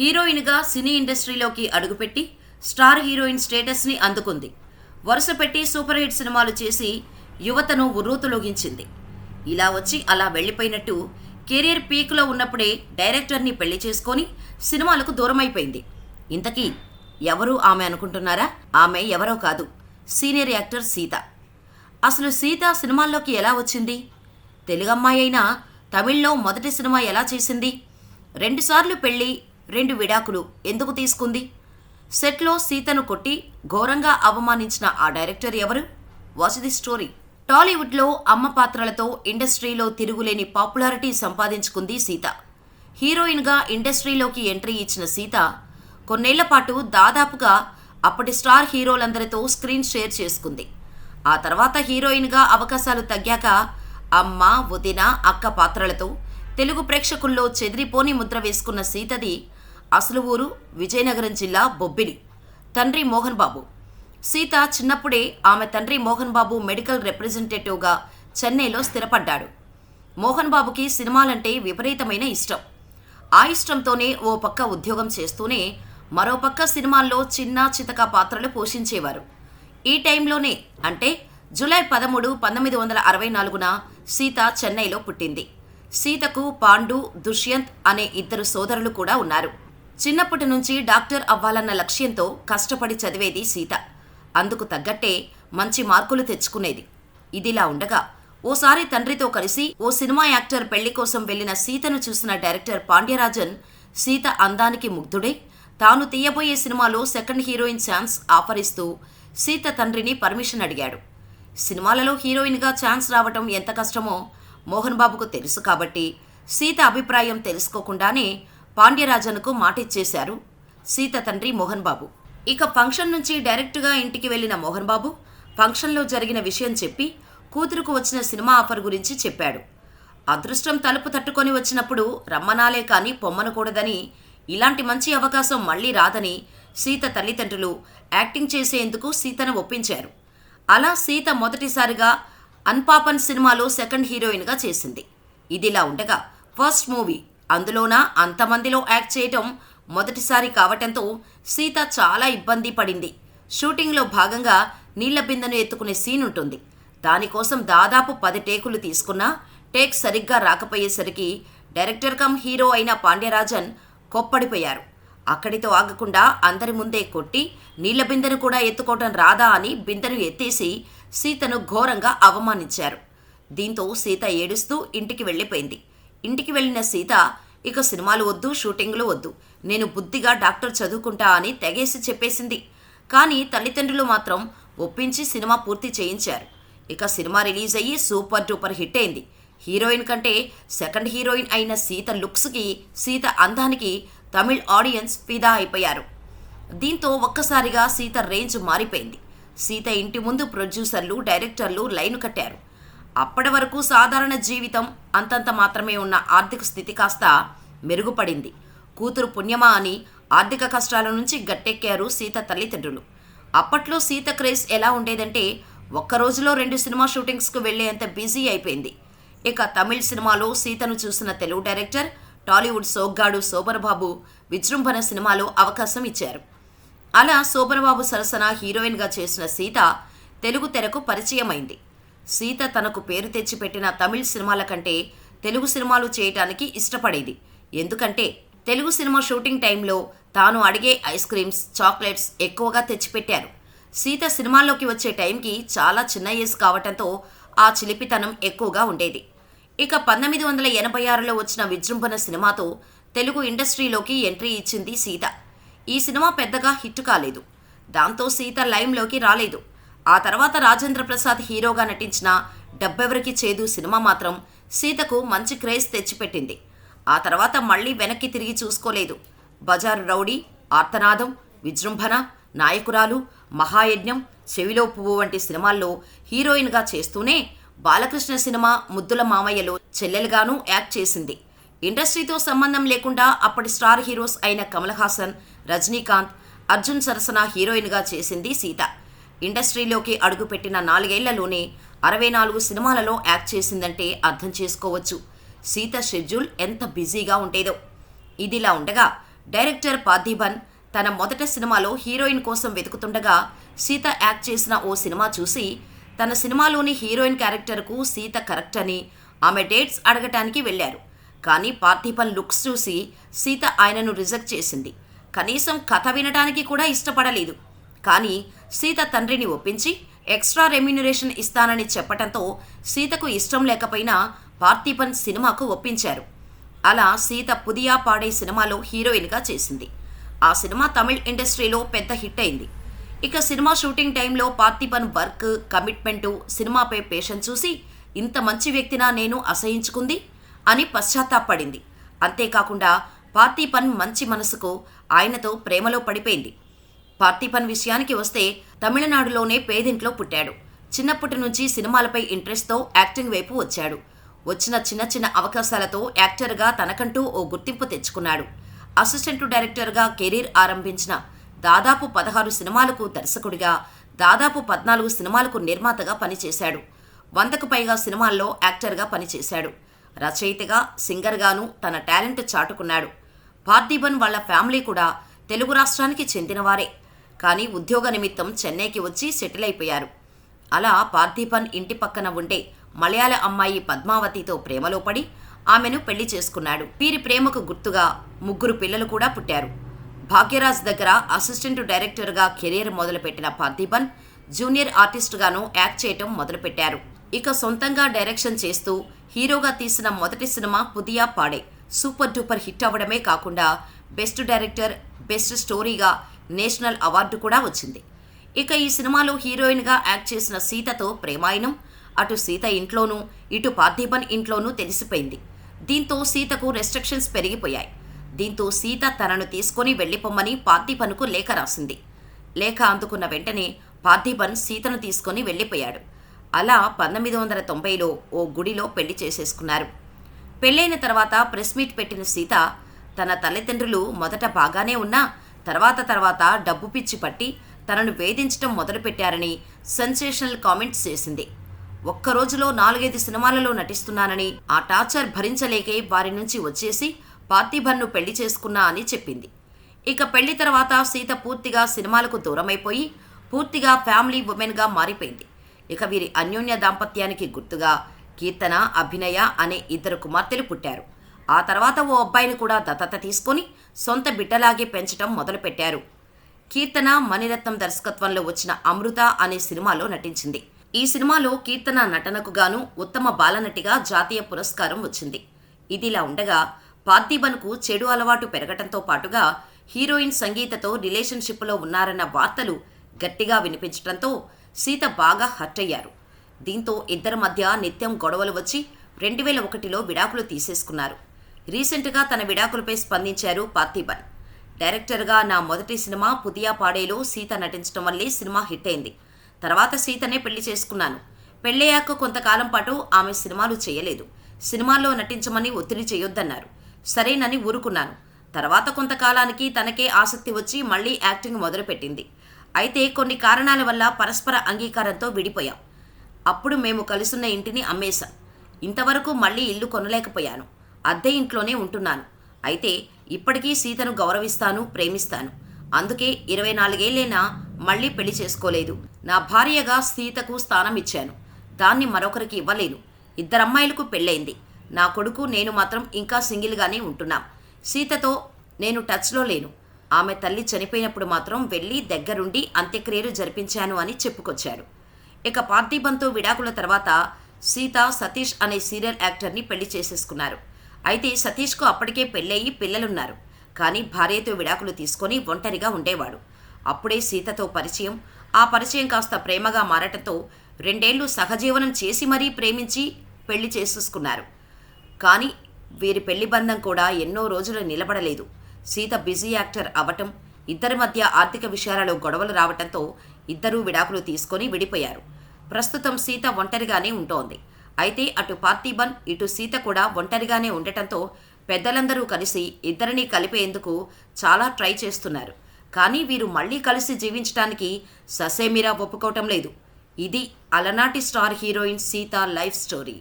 హీరోయిన్గా సినీ ఇండస్ట్రీలోకి అడుగుపెట్టి స్టార్ హీరోయిన్ స్టేటస్ని అందుకుంది. వరుస పెట్టి సూపర్ హిట్ సినిమాలు చేసి యువతను ఉర్రూతులోగించింది. ఇలా వచ్చి అలా వెళ్ళిపోయినట్టు కెరీర్ పీక్లో ఉన్నప్పుడే డైరెక్టర్ని పెళ్ళి చేసుకొని సినిమాలకు దూరమైపోయింది. ఇంతకీ ఎవరు ఆమె అనుకుంటున్నారా? ఆమె ఎవరో కాదు సీనియర్ యాక్టర్ సీత. అసలు సీత సినిమాల్లోకి ఎలా వచ్చింది? తెలుగమ్మాయి అయినా తమిళ్ళో మొదటి సినిమా ఎలా చేసింది? రెండుసార్లు పెళ్ళి రెండు విడాకులు ఎందుకు తీసుకుంది? సెట్లో సీతను కొట్టి ఘోరంగా అవమానించిన ఆ డైరెక్టర్ ఎవరు? Watch the story. టాలీవుడ్లో అమ్మ పాత్రలతో ఇండస్ట్రీలో తిరుగులేని పాపులారిటీ సంపాదించుకుంది సీత. హీరోయిన్గా ఇండస్ట్రీలోకి ఎంట్రీ ఇచ్చిన సీత కొన్నేళ్ళ పాటు దాదాపుగా అప్పటి స్టార్ హీరోలందరితో స్క్రీన్ షేర్ చేసుకుంది. ఆ తర్వాత హీరోయిన్గా అవకాశాలు తగ్గాక అమ్మ వదిన అక్క పాత్రలతో తెలుగు ప్రేక్షకుల్లో చెదిరిపోని ముద్ర వేసుకున్న సీతది అసలు ఊరు విజయనగరం జిల్లా బొబ్బిలి. తండ్రి మోహన్ బాబు. సీత చిన్నప్పుడే ఆమె తండ్రి మోహన్ బాబు మెడికల్ రిప్రజెంటేటివ్గా చెన్నైలో స్థిరపడ్డాడు. మోహన్ బాబుకి సినిమాలంటే విపరీతమైన ఇష్టం. ఆ ఇష్టంతోనే ఓ పక్క ఉద్యోగం చేస్తూనే మరో పక్క సినిమాల్లో చిన్న చితక పాత్రలు పోషించేవారు. ఈ టైంలోనే అంటే జూలై పదమూడు పంతొమ్మిది వందల అరవై నాలుగున సీత చెన్నైలో పుట్టింది. సీతకు పాండు దుష్యంత్ అనే ఇద్దరు సోదరులు కూడా ఉన్నారు. చిన్నప్పటి నుంచి డాక్టర్ అవ్వాలన్న లక్ష్యంతో కష్టపడి చదివేది సీత. అందుకు తగ్గట్టే మంచి మార్కులు తెచ్చుకునేది. ఇదిలా ఉండగా ఓసారి తండ్రితో కలిసి ఓ సినిమా యాక్టర్ పెళ్ళి కోసం వెళ్ళిన సీతను చూసిన డైరెక్టర్ పాండ్యరాజన్ సీత అందానికి ముగ్ధుడై? తాను తీయబోయే సినిమాలో సెకండ్ హీరోయిన్ ఛాన్స్ ఆఫర్ ఇస్తూ సీత తండ్రిని పర్మిషన్ అడిగాడు. సినిమాలలో హీరోయిన్గా ఛాన్స్ రావటం ఎంత కష్టమో మోహన్ బాబుకు తెలుసు కాబట్టి సీత అభిప్రాయం తెలుసుకోకుండానే పాండ్యరాజన్కు మాటిచ్చేశారు సీత తండ్రి మోహన్ బాబు ఇక ఫంక్షన్ నుంచి డైరెక్ట్గా ఇంటికి వెళ్ళిన మోహన్ బాబు ఫంక్షన్లో జరిగిన విషయం చెప్పి కూతురుకు వచ్చిన సినిమా ఆఫర్ గురించి చెప్పాడు. అదృష్టం తలుపు తట్టుకొని వచ్చినప్పుడు రమ్మనాలే కానీ పొమ్మనకూడదని ఇలాంటి మంచి అవకాశం మళ్ళీ రాదని సీత తల్లిదండ్రులు యాక్టింగ్ చేసేందుకు సీతను ఒప్పించారు. అలా సీత మొదటిసారిగా అన్పాపన్ సినిమాలో సెకండ్ హీరోయిన్గా చేసింది. ఇదిలా ఉండగా ఫస్ట్ మూవీ అందులోన అంతమందిలో యాక్ట్ చేయటం మొదటిసారి కావటంతో సీత చాలా ఇబ్బంది పడింది. షూటింగ్లో భాగంగా నీళ్ళ బిందెను ఎత్తుకునే సీన్ ఉంటుంది. దానికోసం దాదాపు పది టేకులు తీసుకున్నా టేక్ సరిగ్గా రాకపోయేసరికి డైరెక్టర్ కమ్ హీరో అయిన పాండ్యరాజన్ కొప్పడిపోయారు. అక్కడితో ఆగకుండా అందరి ముందే కొట్టి నీళ్ళ బిందెను కూడా ఎత్తుకోవటం రాదా అని బిందెను ఎత్తేసి సీతను ఘోరంగా అవమానించారు. దీంతో సీత ఏడుస్తూ ఇంటికి వెళ్ళిపోయింది. ఇంటికి వెళ్ళిన సీత ఇక సినిమాలు వద్దు షూటింగ్లు వద్దు. నేను బుద్ధిగా డాక్టర్ చదువుకుంటా అని తెగేసి చెప్పేసింది. కానీ తల్లిదండ్రులు మాత్రం ఒప్పించి సినిమా పూర్తి చేయించారు. ఇక సినిమా రిలీజ్ అయ్యి సూపర్ డూపర్ హిట్ అయింది. హీరోయిన్ కంటే సెకండ్ హీరోయిన్ అయిన సీత లుక్స్కి సీత అందానికి తమిళ్ ఆడియన్స్ ఫిదా అయిపోయారు. దీంతో ఒక్కసారిగా సీత రేంజ్ మారిపోయింది. సీత ఇంటి ముందు ప్రొడ్యూసర్లు డైరెక్టర్లు లైన్ కట్టారు. అప్పటి వరకు సాధారణ జీవితం అంతంత మాత్రమే ఉన్న ఆర్థిక స్థితి కాస్త మెరుగుపడింది. కూతురు పుణ్యమా అని ఆర్థిక కష్టాల నుంచి గట్టెక్కారు సీత తల్లిదండ్రులు. అప్పట్లో సీత క్రేజ్ ఎలా ఉండేదంటే ఒక్క రోజులో రెండు సినిమా షూటింగ్స్కు వెళ్ళేంత బిజీ అయిపోయింది. ఇక తమిళ్ సినిమాలో సీతను చూసిన తెలుగు డైరెక్టర్ టాలీవుడ్ సోగ్గాడు శోభనబాబు విజృంభణ సినిమాలో అవకాశం ఇచ్చారు. అలా శోభనబాబు సరసన హీరోయిన్గా చేసిన సీత తెలుగు తెరకు పరిచయమైంది. సీత తనకు పేరు తెచ్చిపెట్టిన తమిళ్ సినిమాల కంటే తెలుగు సినిమాలు చేయటానికి ఇష్టపడేది. ఎందుకంటే తెలుగు సినిమా షూటింగ్ టైంలో తాను అడిగే ఐస్ క్రీమ్స్ చాక్లెట్స్ ఎక్కువగా తెచ్చిపెట్టారు. సీత సినిమాల్లోకి వచ్చే టైంకి చాలా చిన్న ఏజ్ కావటంతో ఆ చిలిపితనం ఎక్కువగా ఉండేది. ఇక పంతొమ్మిది వందల ఎనభై ఆరులో వచ్చిన విజృంభణ సినిమాతో తెలుగు ఇండస్ట్రీలోకి ఎంట్రీ ఇచ్చింది సీత. ఈ సినిమా పెద్దగా హిట్ కాలేదు. దాంతో సీత లైమ్లోకి రాలేదు. ఆ తర్వాత రాజేంద్ర ప్రసాద్ హీరోగా నటించిన డబ్బెవరికి చేదు సినిమా మాత్రం సీతకు మంచి క్రేజ్ తెచ్చిపెట్టింది. ఆ తర్వాత మళ్ళీ వెనక్కి తిరిగి చూసుకోలేదు. బజారు రౌడీ ఆర్తనాదం విజృంభణ నాయకురాలు మహాయజ్ఞం చెవిలో పువ్వు వంటి సినిమాల్లో హీరోయిన్గా చేస్తూనే బాలకృష్ణ సినిమా ముద్దుల మామయ్యలో చెల్లెలుగానూ యాక్ట్ చేసింది. ఇండస్ట్రీతో సంబంధం లేకుండా అప్పటి స్టార్ హీరోస్ అయిన కమల్ హాసన్ రజనీకాంత్ అర్జున్ సరసన హీరోయిన్గా చేసింది సీత. ఇండస్ట్రీలోకి అడుగుపెట్టిన నాలుగేళ్ళలోనే అరవై నాలుగు సినిమాలలో యాక్ట్ చేసిందంటే అర్థం చేసుకోవచ్చు. సీత షెడ్యూల్ ఎంత బిజీగా ఉండేదో. ఇదిలా ఉండగా డైరెక్టర్ పార్థిబన్ తన మొదట సినిమాలో హీరోయిన్ కోసం వెతుకుతుండగా సీత యాక్ట్ చేసిన ఓ సినిమా చూసి తన సినిమాలోని హీరోయిన్ క్యారెక్టర్కు సీత కరెక్ట్ అని ఆమె డేట్స్ అడగటానికి వెళ్ళారు. కానీ పార్థిభన్ లుక్స్ చూసి సీత ఆయనను రిజెక్ట్ చేసింది. కనీసం కథ వినడానికి కూడా ఇష్టపడలేదు. కానీ సీత తండ్రిని ఒప్పించి ఎక్స్ట్రా రెమ్యునరేషన్ ఇస్తానని చెప్పటంతో సీతకు ఇష్టం లేకపోయినా పార్థిపన్ సినిమాకు ఒప్పించారు. అలా సీత పుదియా పాడే సినిమాలో హీరోయిన్గా చేసింది. ఆ సినిమా తమిళ్ ఇండస్ట్రీలో పెద్ద హిట్ అయింది. ఇక సినిమా షూటింగ్ టైంలో పార్థిపన్ వర్క్ కమిట్మెంటు సినిమాపై పేషన్ చూసి ఇంత మంచి వ్యక్తినా నేను అసహించుకుంది అని పశ్చాత్తాపడింది. అంతేకాకుండా పార్థిపన్ మంచి మనసుకు ఆయనతో ప్రేమలో పడిపోయింది. పార్థిపన్ విషయానికి వస్తే తమిళనాడులోనే పేదింట్లో పుట్టాడు. చిన్నప్పటి నుంచి సినిమాలపై ఇంట్రెస్ట్తో యాక్టింగ్ వైపు వచ్చాడు. వచ్చిన చిన్న చిన్న అవకాశాలతో యాక్టర్గా తనకంటూ ఓ గుర్తింపు తెచ్చుకున్నాడు. అసిస్టెంట్ డైరెక్టర్గా కెరీర్ ఆరంభించిన దాదాపు పదహారు సినిమాలకు దర్శకుడిగా దాదాపు పద్నాలుగు సినిమాలకు నిర్మాతగా పనిచేశాడు. వందకు పైగా సినిమాల్లో యాక్టర్గా పనిచేశాడు. రచయితగా సింగర్గాను తన టాలెంట్ చాటుకున్నాడు. పార్థిబన్ వాళ్ళ ఫ్యామిలీ కూడా తెలుగు రాష్ట్రానికి చెందినవారే. కానీ ఉద్యోగ నిమిత్తం చెన్నైకి వచ్చి సెటిల్ అయిపోయారు. అలా పార్థిబన్ ఇంటి పక్కన ఉండే మలయాళ అమ్మాయి పద్మావతితో ప్రేమలో పడి ఆమెను పెళ్ళి చేసుకున్నాడు. వీరి ప్రేమకు గుర్తుగా ముగ్గురు పిల్లలు కూడా పుట్టారు. భాగ్యరాజ్ దగ్గర అసిస్టెంట్ డైరెక్టర్గా కెరీర్ మొదలుపెట్టిన పార్థిబన్ జూనియర్ ఆర్టిస్ట్గాను యాక్ట్ చేయటం మొదలుపెట్టారు. ఇక సొంతంగా డైరెక్షన్ చేస్తూ హీరోగా తీసిన మొదటి సినిమా పుదియా పాడే సూపర్ డూపర్ హిట్ అవ్వడమే కాకుండా బెస్ట్ డైరెక్టర్ బెస్ట్ స్టోరీగా నేషనల్ అవార్డు కూడా వచ్చింది. ఇక ఈ సినిమాలో హీరోయిన్గా యాక్ట్ చేసిన సీతతో ప్రేమాయణం. అటు సీత ఇంట్లోనూ ఇటు పార్థిబన్ ఇంట్లోనూ తెలిసిపోయింది. దీంతో సీతకు రెస్ట్రిక్షన్స్ పెరిగిపోయాయి. దీంతో సీత తనను తీసుకొని వెళ్ళిపోమ్మని పార్థిబన్కు లేఖ రాసింది. లేఖ అందుకున్న వెంటనే పార్థిబన్ సీతను తీసుకొని వెళ్ళిపోయాడు. అలా పంతొమ్మిది వందల తొంభైలో ఓ గుడిలో పెళ్ళి చేసేసుకున్నారు. పెళ్ళైన తర్వాత ప్రెస్ మీట్ పెట్టిన సీత తన తల్లిదండ్రులు మొదట బాగానే ఉన్నా తర్వాత తర్వాత డబ్బు పిచ్చి పట్టి తనను వేధించడం మొదలుపెట్టారని సెన్సేషనల్ కామెంట్స్ చేసింది. ఒక్క రోజులో నాలుగైదు సినిమాలలో నటిస్తున్నానని ఆ టార్చర్ భరించలేకే వారి నుంచి వచ్చేసి పార్థిభన్ను పెళ్ళి చేసుకున్నా అని చెప్పింది. ఇక పెళ్ళి తర్వాత సీత పూర్తిగా సినిమాలకు దూరమైపోయి పూర్తిగా ఫ్యామిలీ ఉమెన్గా మారిపోయింది. ఇక వీరి అన్యోన్య దాంపత్యానికి గుర్తుగా కీర్తన అభినయ అనే ఇద్దరు కుమార్తెలు పుట్టారు. ఆ తర్వాత ఓ అబ్బాయిని కూడా దత్తత తీసుకొని సొంత బిడ్డలాగే పెంచడం మొదలుపెట్టారు. కీర్తన మణిరత్నం దర్శకత్వంలో వచ్చిన అమృత అనే సినిమాలో నటించింది. ఈ సినిమాలో కీర్తన నటనకు గాను ఉత్తమ బాలనటిగా జాతీయ పురస్కారం వచ్చింది. ఇదిలా ఉండగా పార్థిబన్కు చెడు అలవాటు పెరగటంతో పాటుగా హీరోయిన్ సంగీతతో రిలేషన్షిప్లో ఉన్నారన్న వార్తలు గట్టిగా వినిపించడంతో సీత బాగా హర్ట్ అయ్యారు. దీంతో ఇద్దరి మధ్య నిత్యం గొడవలు వచ్చి రెండు వేల ఒకటిలో విడాకులు తీసేసుకున్నారు. రీసెంట్గా తన విడాకులపై స్పందించారు పార్థిబన్. డైరెక్టర్గా నా మొదటి సినిమా పుదియా పాడేలో సీత నటించడం వల్లే సినిమా హిట్ అయింది. తర్వాత సీతనే పెళ్ళి చేసుకున్నాను. పెళ్ళయ్యాక కొంతకాలం పాటు ఆమె సినిమాలు చేయలేదు. సినిమాల్లో నటించమని ఒత్తిడి చేయొద్దన్నారు. సరేనని ఊరుకున్నాను. తర్వాత కొంతకాలానికి తనకే ఆసక్తి వచ్చి మళ్ళీ యాక్టింగ్ మొదలుపెట్టింది. అయితే కొన్ని కారణాల వల్ల పరస్పర అంగీకారంతో విడిపోయాం. అప్పుడు మేము కలుసున్న ఇంటిని అమ్మేశాం. ఇంతవరకు మళ్ళీ ఇల్లు కొనలేకపోయాను. అద్దె ఇంట్లోనే ఉంటున్నాను. అయితే ఇప్పటికీ సీతను గౌరవిస్తాను ప్రేమిస్తాను. అందుకే ఇరవై నాలుగేళ్ళైనా మళ్ళీ పెళ్ళి చేసుకోలేదు. నా భార్యగా సీతకు స్థానం ఇచ్చాను. దాన్ని మరొకరికి ఇవ్వలేను. ఇద్దరమ్మాయిలకు పెళ్ళైంది. నా కొడుకు నేను మాత్రం ఇంకా సింగిల్గానే ఉంటున్నాం. సీతతో నేను టచ్లో లేను. ఆమె తల్లి చనిపోయినప్పుడు మాత్రం వెళ్ళి దగ్గరుండి అంత్యక్రియలు జరిపించాను అని చెప్పుకొచ్చాడు ఇక పార్థిబంతో విడాకుల తర్వాత సీత సతీష్ అనే సీరియల్ యాక్టర్ని పెళ్ళి చేసేసుకున్నారు. అయితే సతీష్కు అప్పటికే పెళ్ళయి పిల్లలున్నారు. కానీ భార్యతో విడాకులు తీసుకొని ఒంటరిగా ఉండేవాడు. అప్పుడే సీతతో పరిచయం ఆ పరిచయం కాస్త ప్రేమగా మారటంతో రెండేళ్ళు సహజీవనం చేసి మరీ ప్రేమించి పెళ్ళి చేసేసుకున్నారు. కానీ వీరి పెళ్ళి బంధం కూడా ఎన్నో రోజులు నిలబడలేదు. సీత బిజీ యాక్టర్ అవటం ఇద్దరి మధ్య ఆర్థిక విషయాలలో గొడవలు రావటంతో ఇద్దరూ విడాకులు తీసుకొని విడిపోయారు. ప్రస్తుతం సీత ఒంటరిగానే ఉంటోంది. అయితే అటు పార్థిబన్ ఇటు సీత కూడా ఒంటరిగానే ఉండటంతో పెద్దలందరూ కలిసి ఇద్దరిని కలిపేందుకు చాలా ట్రై చేస్తున్నారు. కానీ వీరు మళ్ళీ కలిసి జీవించడానికి ససేమిరా ఒప్పుకోవటం లేదు. ఇది అలనాటి star heroine Seetha life story.